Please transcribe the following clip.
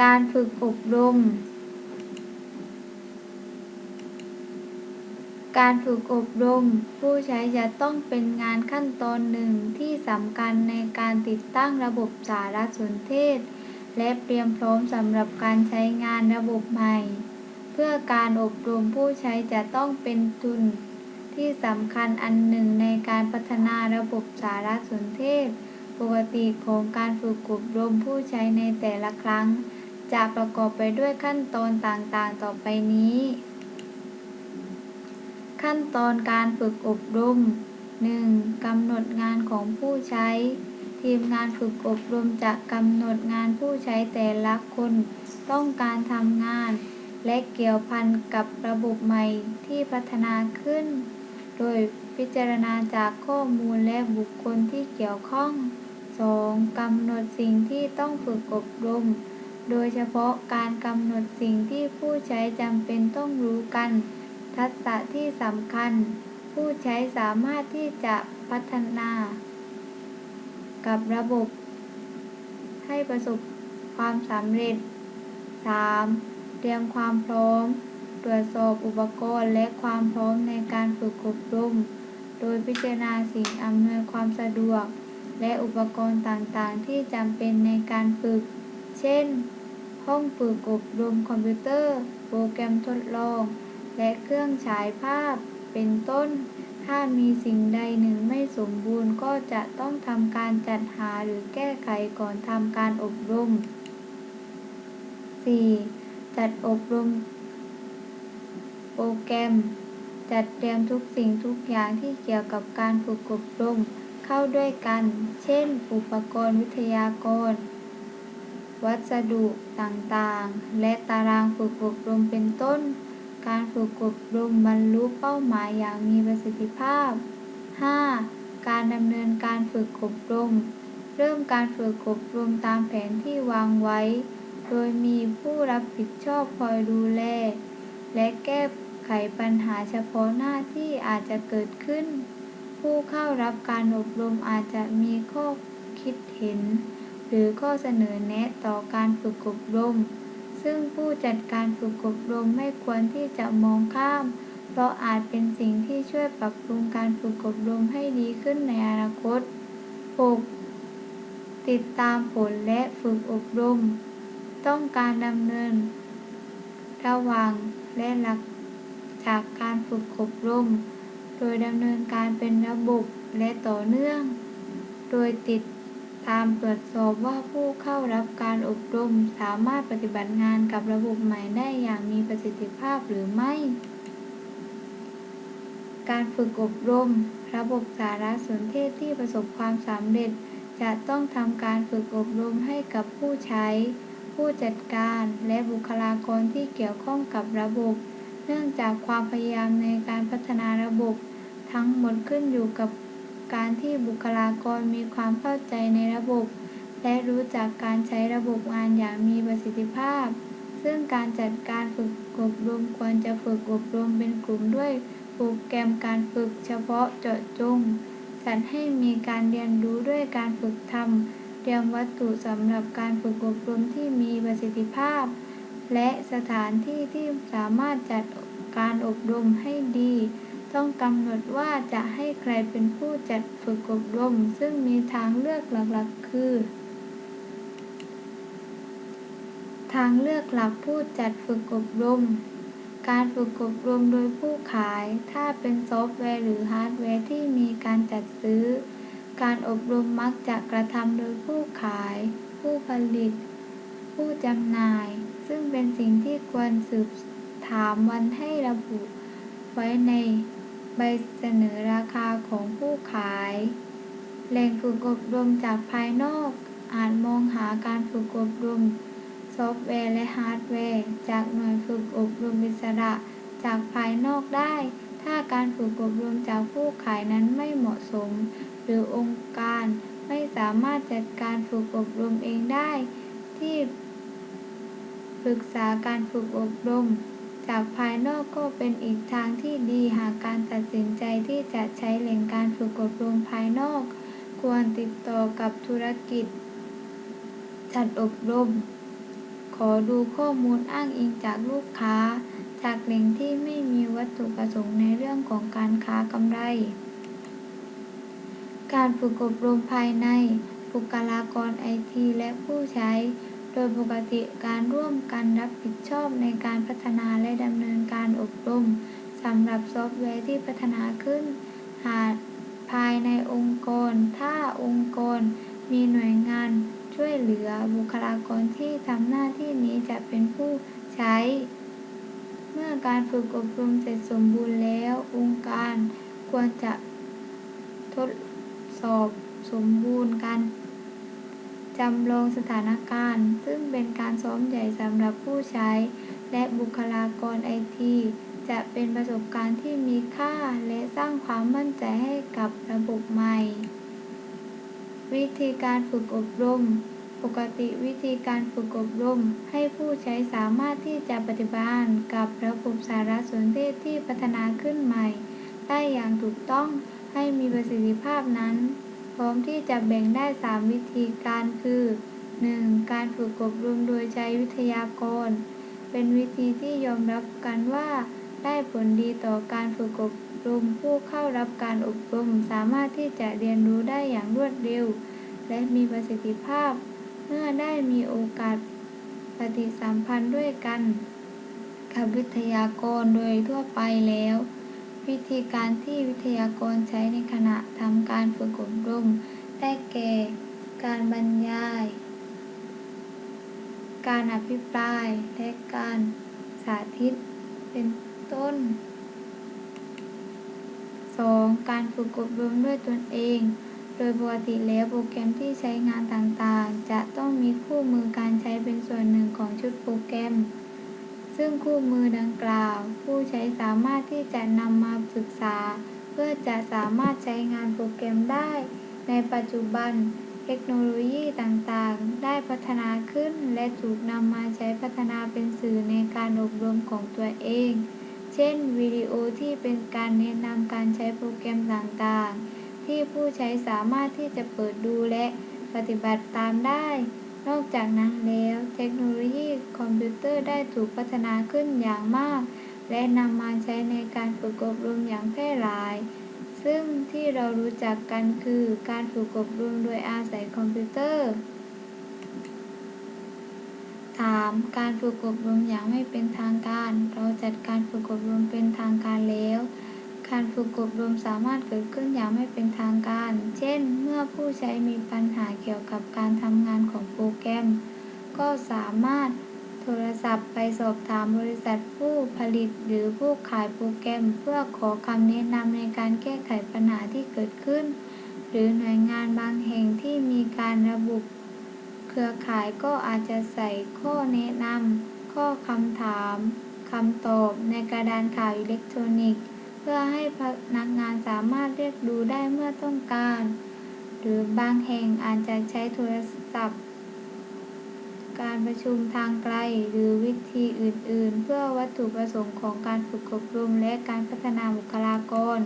การฝึกอบรม การฝึกอบรม ผู้ใช้จะต้องเป็นงานขั้นตอนหนึ่งที่สำคัญในการติดตั้งระบบสารสนเทศ และเตรียมพร้อมสำหรับการใช้งานระบบใหม่ เพื่อการอบรมผู้ใช้จะต้องเป็นทุน ที่สำคัญอันหนึ่งในการพัฒนาระบบสารสนเทศ ปกติของการฝึกอบรมผู้ใช้ในแต่ละครั้ง จะประกอบไปด้วยขั้นตอนต่างๆต่อไปนี้ ขั้นตอนการฝึกอบรม 1. กำหนดงานของผู้ใช้ ทีมงานฝึกอบรมจะกำหนดงานผู้ใช้แต่ละคน ต้องการทำงาน และเกี่ยวพันกับระบบใหม่ที่พัฒนาขึ้น โดยพิจารณาจากข้อมูลและบุคคลที่เกี่ยวข้อง 2. กำหนดสิ่งที่ต้องฝึกอบรม โดยเฉพาะการกำหนดสิ่งที่ผู้ใช้จำเป็นต้องรู้กัน ทักษะที่สำคัญ ผู้ใช้สามารถที่จะพัฒนา กับระบบ ให้ประสบความสำเร็จ 3. เตรียมความพร้อม ตรวจสอบอุปกรณ์และความพร้อมในการฝึกอบรม โดยพิจารณาสิ่งอำนวยความสะดวก และอุปกรณ์ต่างๆ ที่จำเป็นในการฝึก เช่น ห้องฝึกอบรมคอมพิวเตอร์ โปรแกรมทดลอง และเครื่องฉายภาพ เป็นต้น ถ้ามีสิ่งใดหนึ่งไม่สมบูรณ์ก็จะต้องทำการจัดหาหรือแก้ไขก่อนทำการอบรม 4. จัดอบรม โปรแกรม จัดเตรียมทุกสิ่งทุกอย่างที่เกี่ยวกับการฝึกอบรม เข้าด้วยกัน เช่น อุปกรณ์วิทยากร วัสดุต่างๆ และตารางฝึกอบรมเป็นต้น การฝึกอบรมบรรลุเป้าหมายอย่างมีประสิทธิภาพ 5. การดำเนินการฝึกอบรม เริ่มการฝึกอบรมตามแผนที่วางไว้ โดยมีผู้รับผิดชอบคอยดูแล และแก้ไขปัญหาเฉพาะหน้าที่อาจจะเกิดขึ้น ผู้เข้ารับการอบรมอาจจะมีข้อคิดเห็น หรือข้อเสนอแนะต่อการฝึกอบรม ซึ่งผู้จัดการฝึกอบรมไม่ควรที่จะมองข้าม เพราะอาจเป็นสิ่งที่ช่วยปรับปรุงการฝึกอบรมให้ดีขึ้นในอนาคต 6. ติดตามผลและฝึกอบรม ต้องการดำเนิน ระว่างและหลังจากการฝึกอบรม โดยดำเนินการเป็นระบบและต่อเนื่อง โดยติด ตามตรวจสอบว่าผู้เข้ารับการอบรมสามารถปฏิบัติงานกับระบบใหม่ได้อย่างมีประสิทธิภาพหรือไม่ การฝึกอบรม ระบบสารสนเทศที่ประสบความสำเร็จ จะต้องทำการฝึกอบรมให้กับผู้ใช้ ผู้จัดการและบุคลากรที่เกี่ยวข้องกับระบบ เนื่องจากความพยายามในการพัฒนาระบบ ทั้งหมดขึ้นอยู่กับ การที่บุคลากรมีความเข้าใจในระบบ และรู้จักการใช้ระบบงานอย่างมีประสิทธิภาพ ซึ่งการจัดการฝึกอบรมควรจะฝึกอบรมเป็นกลุ่มด้วยโปรแกรมการฝึกเฉพาะเจาะจง จัดให้มีการเรียนรู้ด้วยการฝึกทำเตรียมวัตถุสำหรับการฝึกอบรมที่มีประสิทธิภาพ และสถานที่ที่สามารถจัดการอบรมให้ดี ต้องกำหนดว่าจะให้ใครเป็นผู้จัดฝึกอบรม ซึ่งมีทางเลือกหลักๆ คือ ทางเลือกหลักผู้จัดฝึกอบรม การฝึกอบรมโดยผู้ขาย ถ้าเป็นซอฟต์แวร์หรือฮาร์ดแวร์ที่มีการจัดซื้อ การอบรมมักจะกระทำโดยผู้ขาย ผู้ผลิต ผู้จำหน่าย ซึ่งเป็นสิ่งที่ควรสืบถามวันให้ระบุไว้ใน ใบเสนอราคาของผู้ขาย แหล่งฝึกอบรมจากภายนอก อาจมองหาการฝึกอบรม ซอฟต์แวร์และฮาร์ดแวร์ จากหน่วยฝึกอบรมอิสระจากภายนอกได้ ถ้าการฝึกอบรมจากผู้ขายนั้นไม่เหมาะสม หรือองค์การไม่สามารถจัดการฝึกอบรมเองได้ ที่ปรึกษาการฝึกอบรม จากภายนอกก็เป็นอีกทางที่ดีหากการตัดสินใจที่จะใช้แหล่งการฝึกอบรมภายนอก ควรติดต่อกับธุรกิจ จัดอบรม ขอดูข้อมูลอ้างอิงจากลูกค้า จากแหล่งที่ไม่มีวัตถุประสงค์ในเรื่องของการค้ากำไร การฝึกอบรมภายในบุคลากรไอทีและผู้ใช้ โดยปกติการร่วมกันรับผิดชอบในการพัฒนาและดำเนินการอบรมสำหรับซอฟต์แวร์ที่พัฒนาขึ้น หากภายในองค์กร ถ้าองค์กร มีหน่วยงานช่วยเหลือบุคลากรที่ทำหน้าที่นี้จะเป็นผู้ใช้ เมื่อการฝึกอบรมเสร็จสมบูรณ์แล้ว องค์การควรจะทดสอบสมบูรณ์การ จำลองสถานการณ์ ซึ่งเป็นการซ้อมใหญ่สำหรับผู้ใช้ และบุคลากรไอทีจะเป็นประสบการณ์ที่มีค่าและสร้างความมั่นใจให้กับระบบใหม่ วิธีการฝึกอบรม ปกติวิธีการฝึกอบรม ให้ผู้ใช้สามารถที่จะปฏิบัติกับระบบสารสนเทศที่พัฒนาขึ้นใหม่ ได้อย่างถูกต้องให้มีประสิทธิภาพนั้น พร้อมที่จะแบ่งได้ 3 วิธีการคือ 1. การฝึกอบรมโดยใช้วิทยากร เป็นวิธีที่ยอมรับกันว่า ได้ผลดีต่อการฝึกอบรมผู้เข้ารับการอบรมสามารถที่จะเรียนรู้ได้อย่างรวดเร็ว และมีประสิทธิภาพ เมื่อได้มีโอกาสปฏิสัมพันธ์ด้วยกัน กับวิทยากรโดยทั่วไปแล้ว วิธีการที่วิทยากรใช้ในขณะทำการฝึกอบรมได้แก่ การบรรยาย การอภิปราย และการสาธิต เป็นต้น 2. การฝึกอบรมด้วยตนเอง โดยปกติแล้วโปรแกรมที่ใช้งานต่างๆ จะต้องมีคู่มือการใช้เป็นส่วนหนึ่งของชุดโปรแกรม ซึ่งคู่มือดังกล่าว ผู้ใช้สามารถที่จะนำมาศึกษา เพื่อจะสามารถใช้งานโปรแกรมได้ ในปัจจุบัน เทคโนโลยีต่างๆ ได้พัฒนาขึ้น และถูกนำมาใช้พัฒนาเป็นสื่อในการอบรมของตัวเอง เช่น วิดีโอที่เป็นการแนะนำการใช้โปรแกรมต่างๆ ที่ผู้ใช้สามารถที่จะเปิดดูและปฏิบัติตามได้ นอกจากนั้นแล้ว เทคโนโลยีคอมพิวเตอร์ได้ถูกพัฒนาขึ้นอย่างมาก และนำมาใช้ในการฝึกอบรมอย่างแพร่หลาย ซึ่งที่เรารู้จักกันคือการฝึกอบรมโดยอาศัยคอมพิวเตอร์ 3. การฝึกอบรมอย่างไม่เป็นทางการ เราจัดการฝึกอบรมเป็นทางการแล้ว การฝึกอบรมสามารถเกิดขึ้นอย่างไม่เป็นทางการ ช่น เมื่อผู้ใช้มีปัญหาเกี่ยวกับการทำงานของโปรแกรม ก็สามารถโทรศัพท์ไปสอบถามบริษัทผู้ผลิตหรือผู้ขายโปรแกรม เพื่อขอคำแนะนำในการแก้ไขปัญหาที่เกิดขึ้น หรือหน่วยงานบางแห่งที่มีการระบุเครือข่ายก็อาจจะใส่ข้อแนะนำข้อคำถามคำตอบในกระดานข่าวอิเล็กทรอนิกส์ เพื่อให้พนักงานสามารถเรียกดูได้เมื่อต้องการ หรือบางแห่งอาจจะใช้โทรศัพท์ การประชุมทางไกลหรือวิธีอื่น ๆ เพื่อวัตถุประสงค์ของการฝึกอบรมและการพัฒนาบุคลากร